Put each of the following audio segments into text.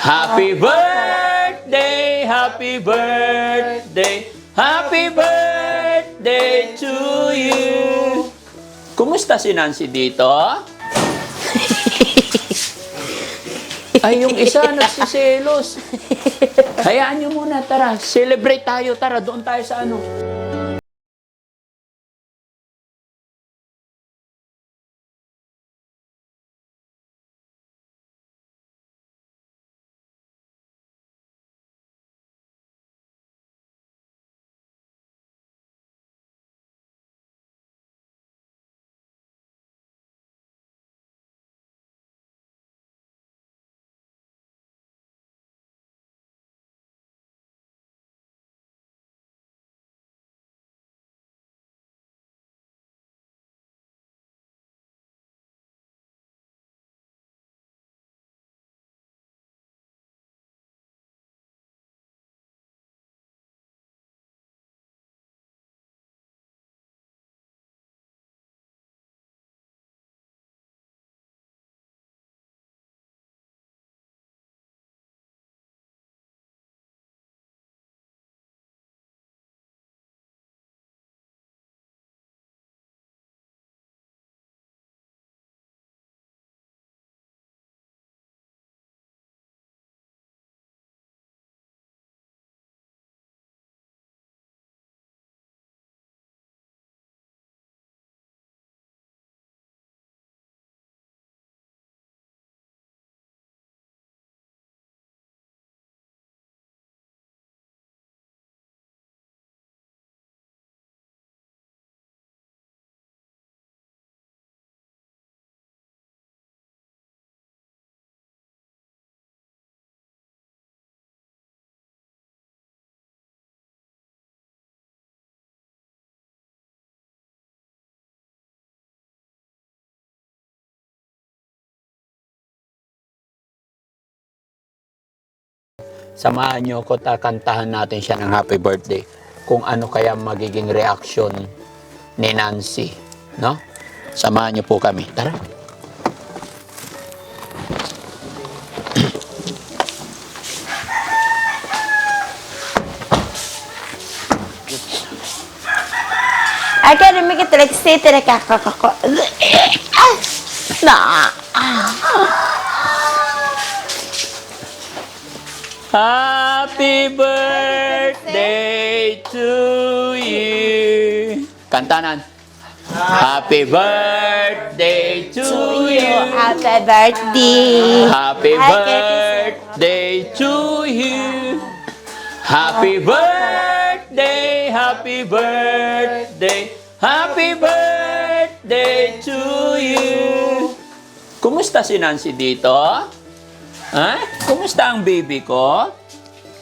Happy birthday, happy birthday, happy birthday to you. Kumusta si Nancy dito? Ay, yung isa nagsiselos. Hayaan niyo muna, tara. Celebrate tayo, tara. Doon tayo sa ano. Samahan niyo ko, takantahan natin siya ng happy birthday. Kung ano kaya magiging reaksyon ni Nancy. No? Samahan niyo po kami. Tara. I can make it like sit in a kakakako. Na. Happy birthday to you. Kantanan. Happy birthday to, you. happy birthday. Happy birthday to you. Happy birthday, happy birthday, happy birthday to you. Kumusta si Nancy dito? Ha? Kumusta ang baby ko?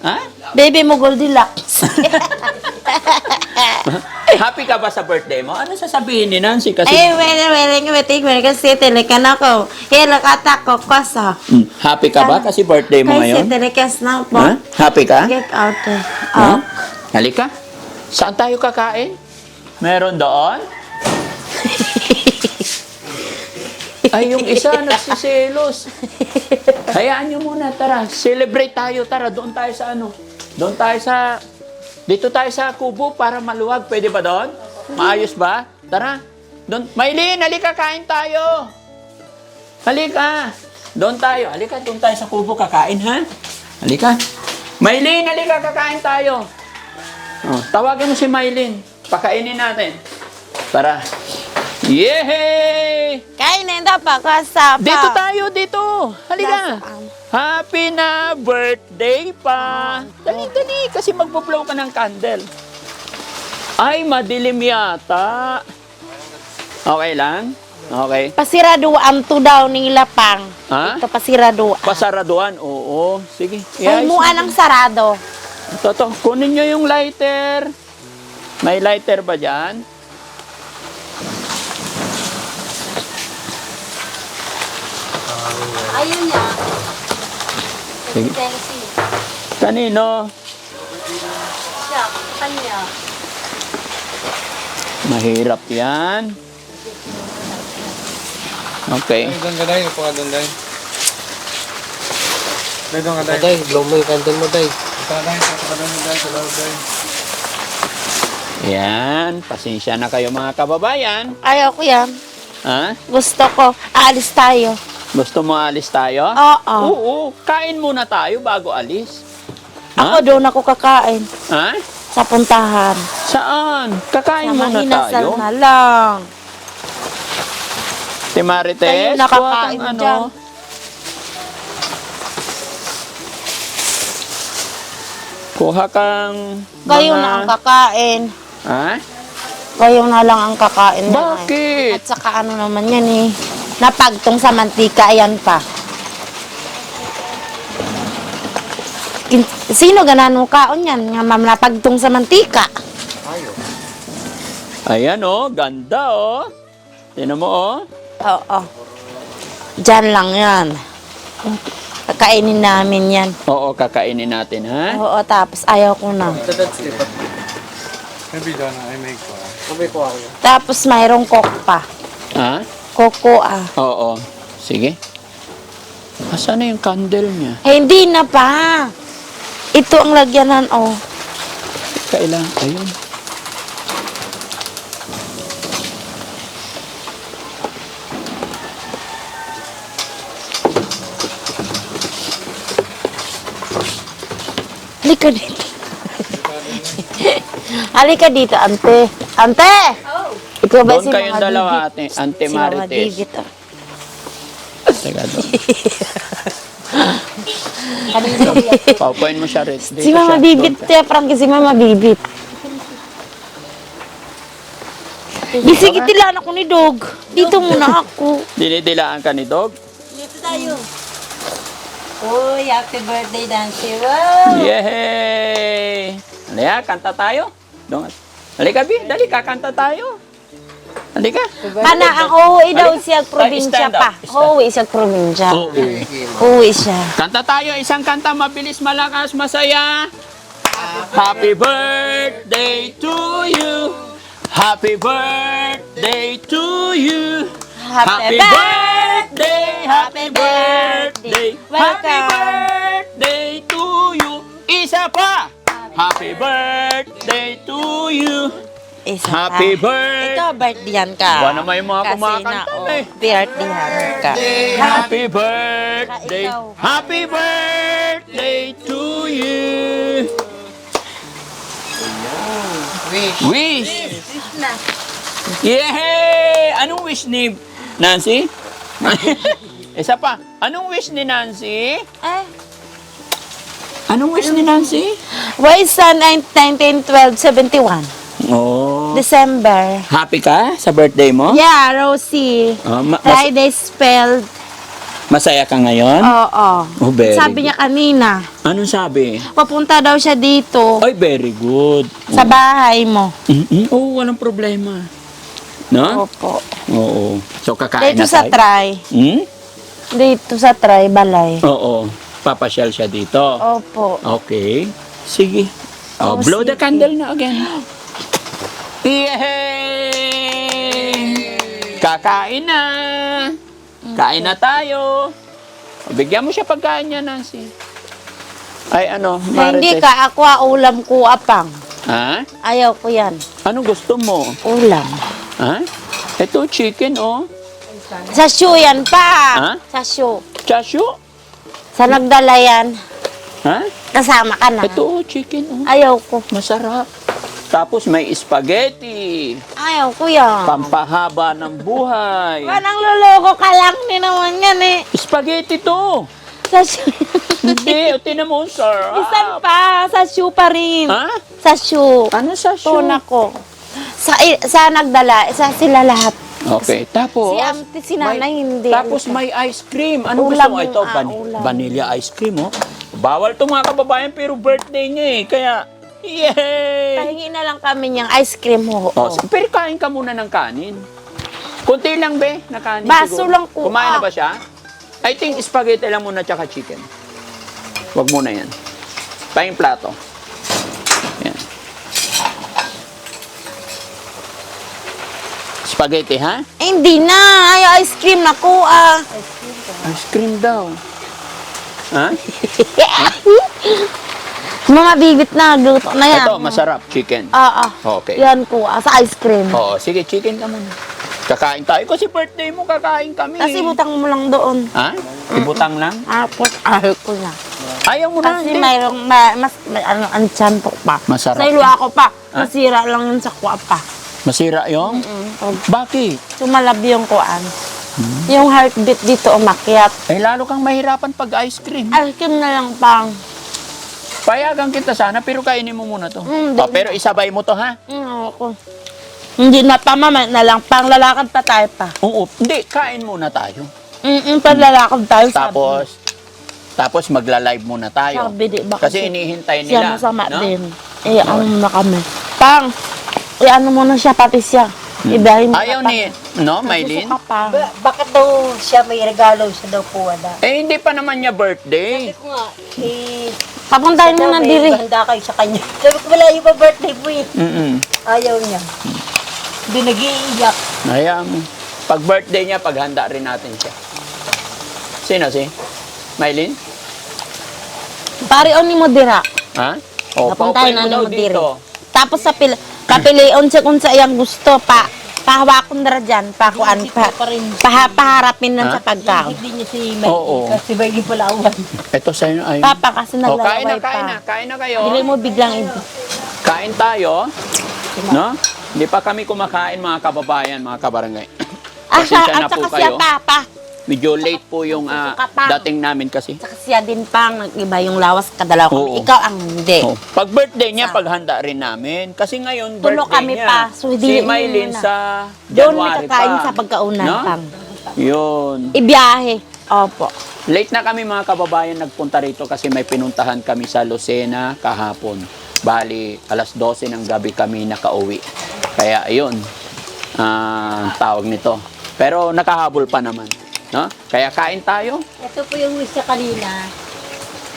Ha? Baby mo Goldilocks. Happy ka ba sa birthday mo? Ano sasabihin ni Nancy? Kasi Ay, wala, wala, wala, wala, kasi telekan ako. Hila kata ko kosa. Hmm, happy ka ba kasi birthday mo Kasi ngayon? telekas na po. Ha? Happy ka? Get out eh. Ha? Oh. Halika. Saan tayo kakain? Meron doon? Ay, yung isa nagsiselos. Hayaan nyo muna, tara. Celebrate tayo, tara. Doon tayo sa ano? Doon tayo sa... Dito tayo sa kubo para maluwag. Pwede ba doon? Maayos ba? Tara. Doon. Maylin, halika, kain tayo. Halika. Doon tayo. Halika, doon tayo sa kubo kakain, ha? Halika. Maylin, halika, kakain tayo. Oh, tawagan mo si Maylin. Pakainin natin. Tara. Yehey! Kainin daw pa kosa pa. Dito tayo, dito. Halika. Nasaan? Happy na birthday pa. Dali, dali. Kasi magpo-blow ka ng candle. Ay, madilim yata. Okay lang? Okay. Pasiraduan to daw nila pang. Ha? Ito pasiraduan. Pasaraduan? Oo. Sige. Mua mo. ng sarado. Ito, to. Kunin nyo yung lighter. May lighter ba dyan? Ayun niya. Sige. Kanino? Siya, kanya. Mahirap yan. Okay. Ay, doon ka dahil, upo ka doon dahil. Day, blow mo yung candle mo, Day. Yan, pasensya na kayo mga kababayan. Ayaw ko yan. Ha? Gusto ko. Aalis tayo. Gusto mo alis tayo? Oo. Oo, kain muna tayo bago alis. Ako doon ako kakain. Ha? Sa puntahan. Saan? Kakain Sa muna mahinasal tayo. na lang. Si Marites, kuha nakakain kang dyan. ano. Kuha kang Kayo mga- na ang kakain. Ha? Kayo na lang ang kakain. na yan. Bakit? At saka ano naman yan eh. Napagtong sa mantika, ayan pa. Sino ganano kaon yan? Nga ma'am napagtong sa mantika. Ayan oh, ganda oh. Tinan mo oh. Oo. Diyan lang yan. Kakainin namin yan. Oo, kakainin natin ha. Oo, tapos ayaw ko na. Kamay ko ako yun. Tapos mayroong coke pa. Ha? Coco ah. Oo. Sige. Asan na yung candle niya? Eh, hindi na pa. Ito ang lagyanan, oh. Kailan? Ayun. Halika dito. Halika dito, ante. Ante! Ikaw ba Doon si kayong Mama dalawa, ate. Ante Si Marites. Bibit, oh. Teka doon. Paupuin mo siya. Dito Si Mama siya. Bibit, Doon ka. te, Frankie, si Mama Bibit. Bisigitilan ako ni Dog. Dito muna ako. Dinidilaan ka ni Dog? Dito tayo. Uy, happy birthday, Dancy. Wow! Yay! Halika, kanta tayo. Doon. Halika, Bi. Dali, kakanta tayo. Halika. Kana, ang uuwi daw Halika. siya probinsya pa. Uuwi siya probinsya. Oo. Uuwi siya. Kanta tayo, isang kanta mabilis, malakas, masaya. Happy birthday to you. Happy birthday to you. Happy birthday, happy birthday, happy birthday to you. Isa pa. Happy birthday to you. Isa Happy pa. birthday. Ito, birthdayhan ka. Ba naman yung mga Kasi kumakanta na, oh, eh. birthdayhan ka. Happy birthday. Ikaw. Happy birthday to you. Wish. Wish. Yay! Anong wish ni Nancy? Isa pa. Anong wish ni Nancy? Eh, Anong wish ni Nancy? why is uh, 19, 12, 71? Oh. December. Happy ka sa birthday mo? Yeah, Rosie. Oh, ma- mas- Friday spelled. masaya ka ngayon? Oo. Oh, very Sabi niya kanina, Anong sabi? papunta daw siya dito Ay, very good. sa bahay mo. Mm-mm. Oo, walang problema. No? Opo. Oo. So, kakain Dito na sa tayo. try. Hmm? Dito sa try, balay. Oo. Papasyal siya dito. Opo. Okay. Sige. Oh, Oh, blow the sige. candle na again. Yay! Kakain na. Kain na tayo. Bigyan mo siya pagkain niya, Nancy. Ay, ano, Hindi Marites. ka, ako ah, ulam ko apang. Ha? Ayaw ko yan. Anong gusto mo? Ulam. Ha? Ito, chicken, oh. Sa shoe yan pa. Ha? Sa shoe. Chashu? Sa nagdala yan. Ha? Kasama ka na. Ito, oh, chicken, oh. Ayaw ko. Masarap. Tapos may spaghetti. Ayaw ko yan. Pampahaba ng buhay. Parang luloko ka lang din naman yan eh. Spaghetti to. Sa shoe. Hindi, o tinan mo, sir. Isan pa. Sa shoe pa rin. Ha? Sa shoe. Ano sa Tuna ko. Sa, sa nagdala, sa sila lahat. Okay, tapos... Si auntie, si nanay, may- hindi. Tapos may ice cream. Ano Ulam gusto mo? yung, Ito, ah, van- ulam. vanilla ice cream, oh. Bawal to mga kababayan, pero birthday niya eh. Kaya, yay! Pahingi na lang kami niyang ice cream ho. Oh, so- pero kain ka muna ng kanin. Kunti lang, be, na kanin Baso siguro. lang po, Kumain na ah. ba siya? I think spaghetti lang muna tsaka chicken. Huwag muna yan. Pahing plato. Yan. Spaghetti, ha? Eh, hindi na. Ay, ice cream na ko ah. Ice cream daw. Ha? Mga bibit na, luto na yan. Ito, masarap. Chicken. Oo. Okay. Yan ko, ah, sa ice cream. Oo, sige, chicken ka muna. Kakain tayo. Kasi birthday mo, kakain kami. Kasi butang mo lang doon. Ha? Ibutang lang? Tapos, ayaw ko na. Ayaw mo na. Kasi hindi. mayroong, ma, mas, may, ano, po pa. Masarap. Sa ilo ako pa. Ah? Masira lang yun sa kuwa pa. Masira yung? Mm. Bakit? Tumalab yung kuan. Hmm? Yung heartbeat dito umakyat. Eh, lalo kang mahirapan pag ice cream. Ice cream na lang pang. Payagan kita sana, pero kainin mo muna to. Mm, Oh, pero isabay mo to, ha? Mm, ako. Hindi na pa mamay na lang. Pang lalakad pa tayo pa. Oo. Hindi, kain muna tayo. Mm, pang lalakad tayo. sabi. Tapos, tapos magla-live muna tayo. Sabi di ba Kasi inihintay siya nila. masama no? din. Eh, ano na kami. Pang, eh, ano muna siya, pati siya. Ibahin mo Hmm. Ayaw na ni, no, Maylin? Gusto ka pang. Ba- bakit daw siya may regalo siya daw po wala? Eh, hindi pa naman niya birthday. Sabi ko nga, eh, Papuntahin mo daw na diri. handa kayo sa kanya. Sabi ko, wala yung pa birthday po eh. Mm-mm. Ayaw niya. Hindi nag-iiyak. Mo. Pag birthday niya, paghanda rin natin siya. Sino si? Maylin? Pari on ni mo dira. Ha? O, paupuin Napuntahin na mo ni daw mo diri. dito. Tapos sa pil kapilion siya kung sa iyang gusto pa. Pahawakon na dyan, pakuan pa. Paha, paharapin lang sa pagkaon. Hindi niya si Mike. Oo. Kasi may palawan. Ito sa'yo. Ay. Papa kasi O, kain na, naglalaway kain na. pa. Kain na kayo. Dili mo biglang ito. Kain tayo. No? Hindi pa kami kumakain mga kababayan, mga kabarangay. Ah, Pasensya na at po saka siya kayo. papa. Medyo late po yung ah, dating namin kasi. Saka siya din pang nag-iba yung lawas kadalaw Oo. kami. Ikaw ang hindi. Oh, pag birthday niya, paghanda rin namin. Kasi ngayon, Tulo birthday kami niya. pa. So, si hindi Maylin muna. sa Doon January pa. sa pagkaunan No? pang. Yun. Ibiyahe. Opo. Late na kami mga kababayan nagpunta rito kasi may pinuntahan kami sa Lucena kahapon. Bali, alas 12 ng gabi kami nakauwi. Kaya ayun, ah, tawag nito. Pero nakahabol pa naman. No? Kaya kain tayo. Ito po yung wish niya kanina.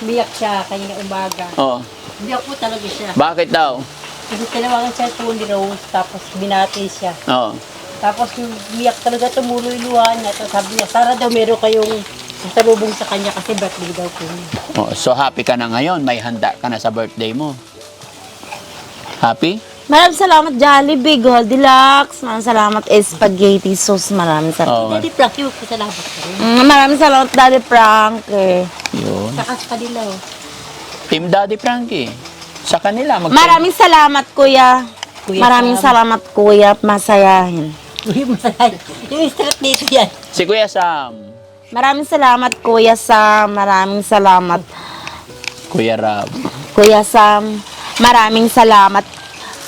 Umiyak siya kanina umaga. Oh, Umiyak po talaga siya. bakit daw? Kasi tinawagan siya po ni Rose, tapos binati siya. Oh. Tapos yung umiyak talaga tumuloy luha niya. Tapos sabi niya, Sara daw meron kayong sasalubong sa kanya kasi birthday daw po niya. oh, so happy ka na ngayon, may handa ka na sa birthday mo. Happy? Maraming salamat Jollibee Goldilocks. Maraming salamat Spaghetti Sauce. Maraming salamat. Oh, Daddy Frank, yung kasalamat ko rin. Mm, maraming salamat Daddy Frank. Eh. yun. Saka sa kanila, oh. Team Daddy Frankie. Sa kanila, mag Maraming salamat Kuya. Kuya Maraming Sam. salamat Kuya. Masayahin. Uy, masaya. Yung straight dito yan. Si Kuya Sam. Maraming salamat Kuya Sam. Maraming salamat Kuya Rab. Kuya Sam. Maraming salamat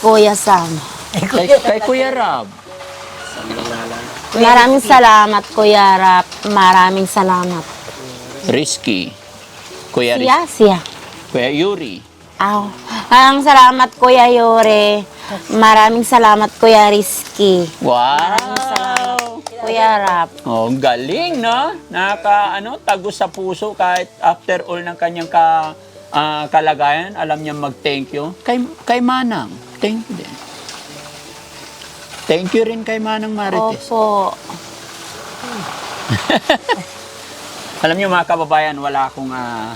Kuya Sam. Kay, kay Kuya Rab. Maraming salamat Kuya Rap. Maraming salamat. Risky. Kuya Ris- Siya, siya. Kuya Yuri. Aw. Maraming salamat Kuya Yore. Maraming salamat Kuya Rizky. Wow! Kuya Rap. Oh, ang galing, no? Naka, ano, tago sa puso kahit after all ng kanyang ka, ah, kalagayan, alam niya mag-thank you. Kay, kay Manang, thank you din. Thank you rin kay Manang Marites. Opo. Alam niyo mga kababayan, wala akong ah,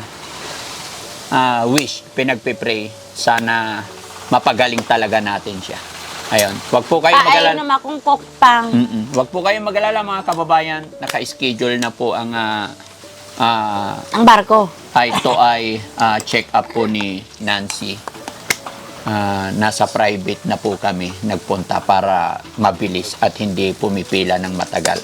ah, wish, pinagpipray. Sana mapagaling talaga natin siya. Ayun, wag po kayong ayun mag-alala. naman kung kokpang. Mm-mm. Wag po kayong mag-alala mga kababayan, naka-schedule na po ang ah, ah, Ang barko. ay ito ay ah, check up po ni Nancy. Ah, nasa private na po kami nagpunta para mabilis at hindi pumipila ng matagal.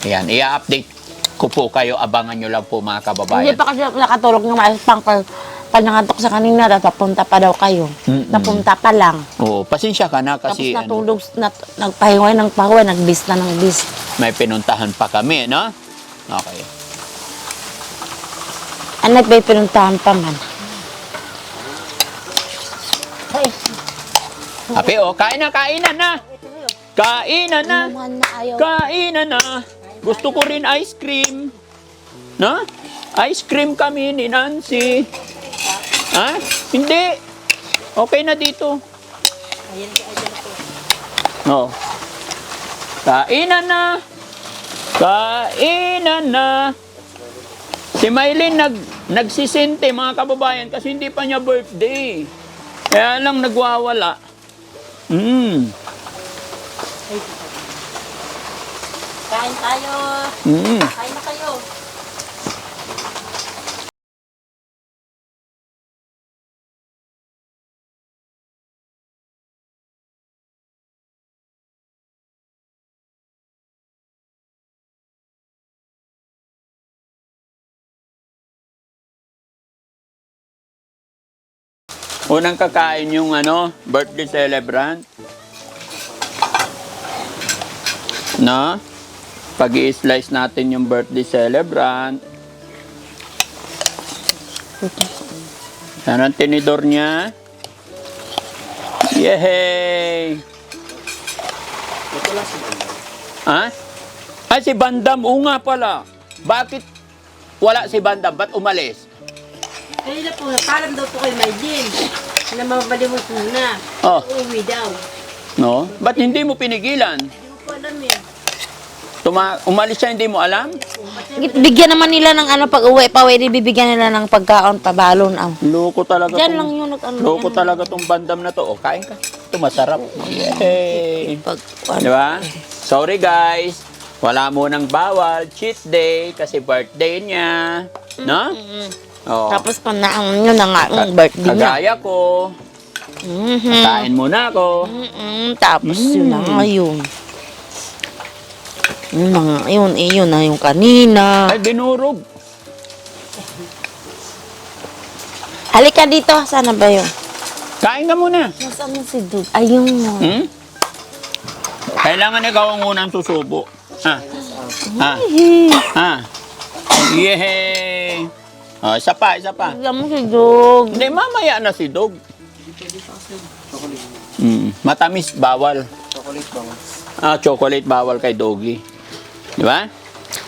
Ayan, i-update ko po kayo, abangan nyo lang po mga Hindi kababayan. pa kasi nakatulog ng maayos pang panangatok sa kanina, tapos papunta pa daw kayo. Mm-mm. Napunta pa lang. Oo, pasensya ka na Tapos kasi ano, natulog, nat, nagpahiway ng pahiway, nagbis na ng bis. may pinuntahan pa kami, no? Okay. Ano may pinuntahan pa man. Ay, Happy, oh, kain na, kainan na! Kainan na! Naman na ayaw. Kainan na! Gusto ko rin ice cream. No? Ice cream kami ni Nancy. Ha? Hindi. Okay na dito. No. Kainan na. Kainan na. Si Maylin nag nagsisinte mga kababayan kasi hindi pa niya birthday. Kaya lang nagwawala. Mm. Kain tayo. Mm. Kain na kayo. Unang kakain yung ano, birthday celebrant. No? pag slice natin yung birthday celebrant. Yan ang tinidor niya. Yehey! Ha? Ay, si Bandam. Oo nga pala. Bakit wala si Bandam? Ba't umalis? Kanina po, parang daw po kay Maylin. Na mabalimot muna. Oh, Uuwi daw. no? Ba't hindi mo pinigilan? Hindi ko alam eh. Tuma umalis siya, hindi mo alam? Bigyan naman nila ng ano pag uwi pa, pwede bibigyan nila ng pagkaon pabalon. Oh. Loko talaga Diyan tong- lang yun ano. Loko yan. talaga tong bandam na to. O, kain ka. Ito masarap. Yay! Di ba? Sorry guys. Wala mo nang bawal. Cheat day kasi birthday niya. No? Oh. Tapos pa na ang yun na nga ang birthday niya. Kagaya ko. Mhm. Kain muna ako. Mm-mm, tapos Mm. yun na nga yun. Yun na nga yun, eh, yun na yung kanina. Ay, dinurog. Halika dito, sana ba yun? Kain ka muna. Nasaan na si Dug? Ayun nga. Hmm? Kailangan ikaw ang unang susubo. Ha? Ha? Ha? Yehey! Oh, isa pa, isa pa. alam mo si Dug. Hindi, mamaya na si Dog. Mm, matamis, bawal. Chocolate bang? Ah, chocolate, bawal kay Doggy. Di ba?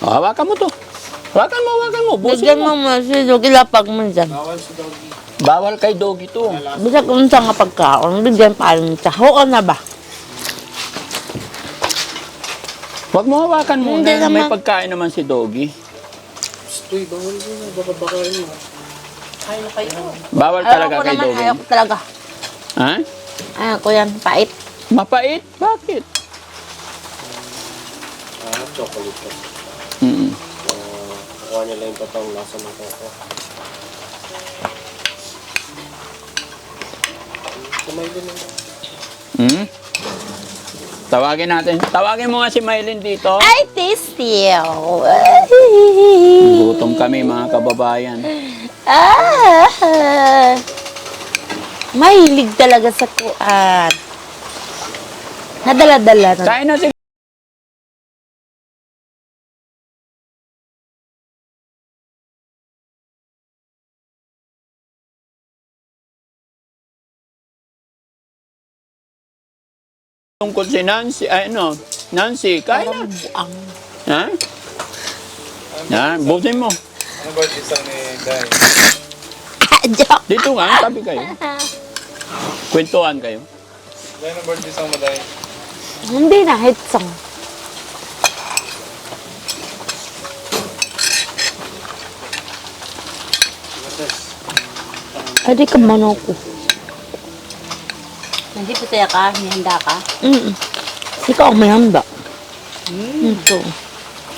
O, hawakan mo to. Hawakan mo, hawakan mo. Busin Bigyan mo. mo mo si Dug, ilapag mo dyan. Bawal si doggy. Bawal kay Doggy to. Bisa kung saan nga pagkaon, bigyan pa rin siya. Oo na ba? Huwag mo hawakan mo Hindi na may naman. pagkain naman si Doggy. Uy, bawal yun. ah. Baka bakarin mo. Kain na kayo. Bawal Ayaw talaga kay naman, Doggy. ayaw ko talaga. Ha? Ayaw ko yan, pait. Mapait? Bakit? Ah, chocolate ka. Mm. Uh, kukuha nila yung totoong lasa ng koko. Kamay din naman. Mm. Tawagin natin. Tawagin mo nga si Maylin dito. Ay, tasty. Gutom kami mga kababayan. Ah, mahilig talaga sa kuan. Nadala-dala na. Kain na si Tungkol si Nancy, ay ano, Nancy, kain na. Buang. Ha? Ha? Butin mo. Ano ba isang ni Guy? Joke. Dito nga, tabi kayo. Kwentuhan kayo. Guy, ano ba isang maday? Hindi na, hitsong. Adi ka manok ko. Hindi po tayo ka, hinihanda ka. Mm. Ikaw ang may handa. Ito.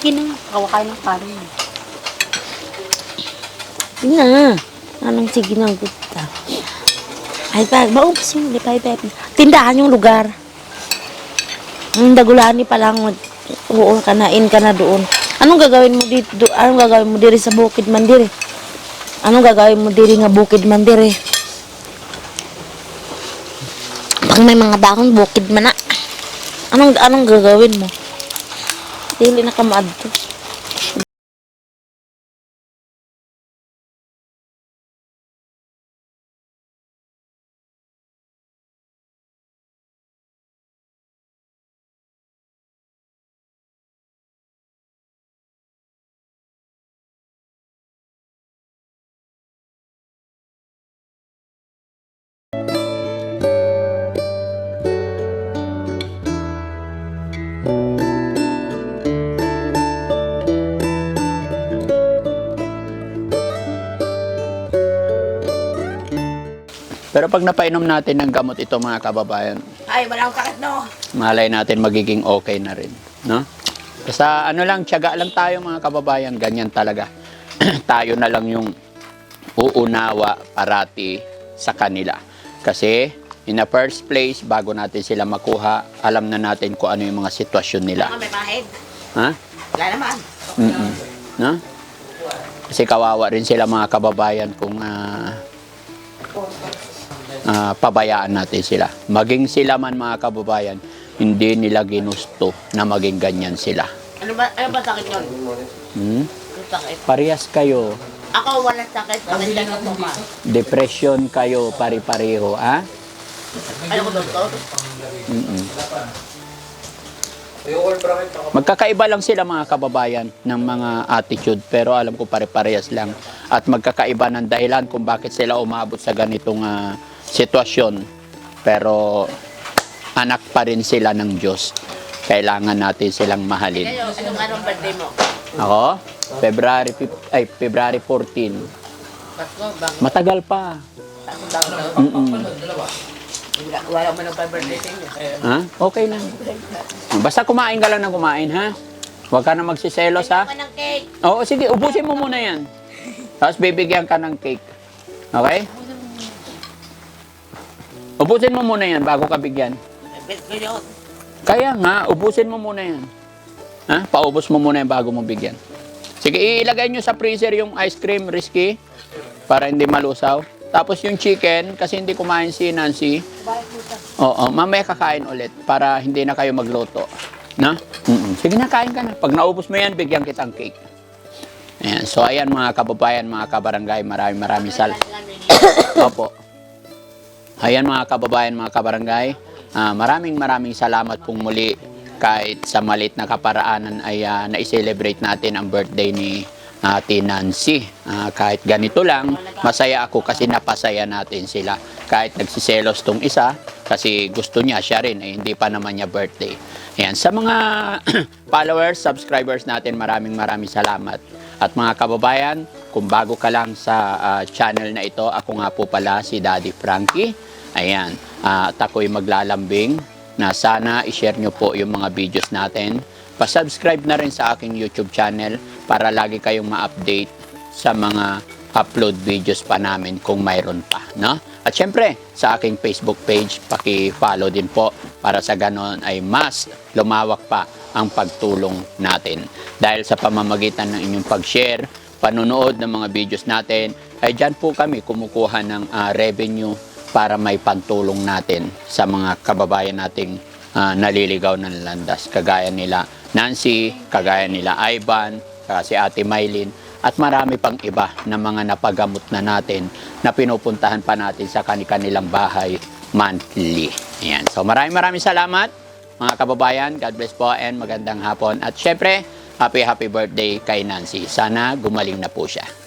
Kina, kawakain ng kanin. Yun na. Anong sige ng gusta. Ay, pa, maubos yung di pa, Tindahan yung lugar. Ang dagulani pa lang. Oo, kanain ka na doon. Anong gagawin mo dito? Anong gagawin mo diri sa Bukid Mandiri? Anong gagawin mo diri nga Bukid Mandiri? Pag may mga daon, Bukid man na. Anong, anong gagawin mo? Dili na ka maadto. Pero pag napainom natin ng gamot ito mga kababayan, Ay, wala akong sakit, no? malay natin magiging okay na rin. No? Basta ano lang, tiyaga lang tayo mga kababayan, ganyan talaga. tayo na lang yung uunawa parati sa kanila. Kasi in the first place, bago natin sila makuha, alam na natin kung ano yung mga sitwasyon nila. may mahid. Ha? Wala naman. Mm-mm. No? Kasi kawawa rin sila mga kababayan kung ah, ah, pabayaan natin sila. Maging sila man mga kababayan, hindi nila ginusto na maging ganyan sila. Ano ba, ano ba sakit yun? Hmm? Sakit? Parehas kayo. Ako walang sakit. Depression kayo pari-pareho, ha? Ano ko doktor? Mm-mm. Magkakaiba lang sila mga kababayan ng mga attitude pero alam ko pare-parehas lang at magkakaiba ng dahilan kung bakit sila umabot sa ganitong ah, sitwasyon pero anak pa rin sila ng Diyos kailangan natin silang mahalin Kayo, anong anong birthday mo? ako February ay February 14 Pasko, bang? matagal pa Pasko daw daw. Mm-mm. Wala, wala mo nang birthday sa inyo. ha okay lang basta kumain ka lang ng kumain ha huwag ka na magsiselos ha Ako ng cake. Oo, sige, ubusin mo muna yan. Tapos bibigyan ka ng cake. Okay? Ubusin mo muna yan bago ka bigyan. Kaya nga, ubusin mo muna yan. Ha? Paubos mo muna yan bago mo bigyan. Sige, ilagay nyo sa freezer yung ice cream, risky, para hindi malusaw. Tapos yung chicken, kasi hindi kumain si Nancy. Oo, mamaya kakain ulit para hindi na kayo magluto. Na? Mm-mm. Sige na, kain ka na. Pag naubos mo yan, bigyan kitang cake. Ayan. So, ayan mga kababayan, mga kabarangay, maraming maraming sal. Opo. Ayan mga kababayan, mga kabarangay, ah, maraming maraming salamat pong muli kahit sa malit na kaparaanan ay ah, na-celebrate natin ang birthday ni Ate Nancy. Ah, kahit ganito lang, masaya ako kasi napasaya natin sila. Kahit nagsiselos tong isa, kasi gusto niya, siya rin, eh, hindi pa naman niya birthday. Ayan, sa mga followers, subscribers natin, maraming maraming salamat. At mga kababayan, kung bago ka lang sa ah, channel na ito, ako nga po pala si Daddy Frankie. Ayan, ah, at ako'y maglalambing na sana i-share nyo po yung mga videos natin. Pa-subscribe na rin sa aking YouTube channel para lagi kayong ma-update sa mga upload videos pa namin kung mayroon pa. No? At syempre, sa aking Facebook page, paki-follow din po para sa ganon ay mas lumawak pa ang pagtulong natin. Dahil sa pamamagitan ng inyong pag-share, panonood ng mga videos natin, ay dyan po kami kumukuha ng ah, revenue para may pantulong natin sa mga kababayan nating ah, naliligaw ng landas. Kagaya nila Nancy, kagaya nila Ivan, kasi Ate Maylin, at marami pang iba na mga napagamot na natin na pinupuntahan pa natin sa kanilang bahay monthly. Ayan. So maraming maraming salamat mga kababayan. God bless po and magandang hapon. At syempre, happy happy birthday kay Nancy. Sana gumaling na po siya.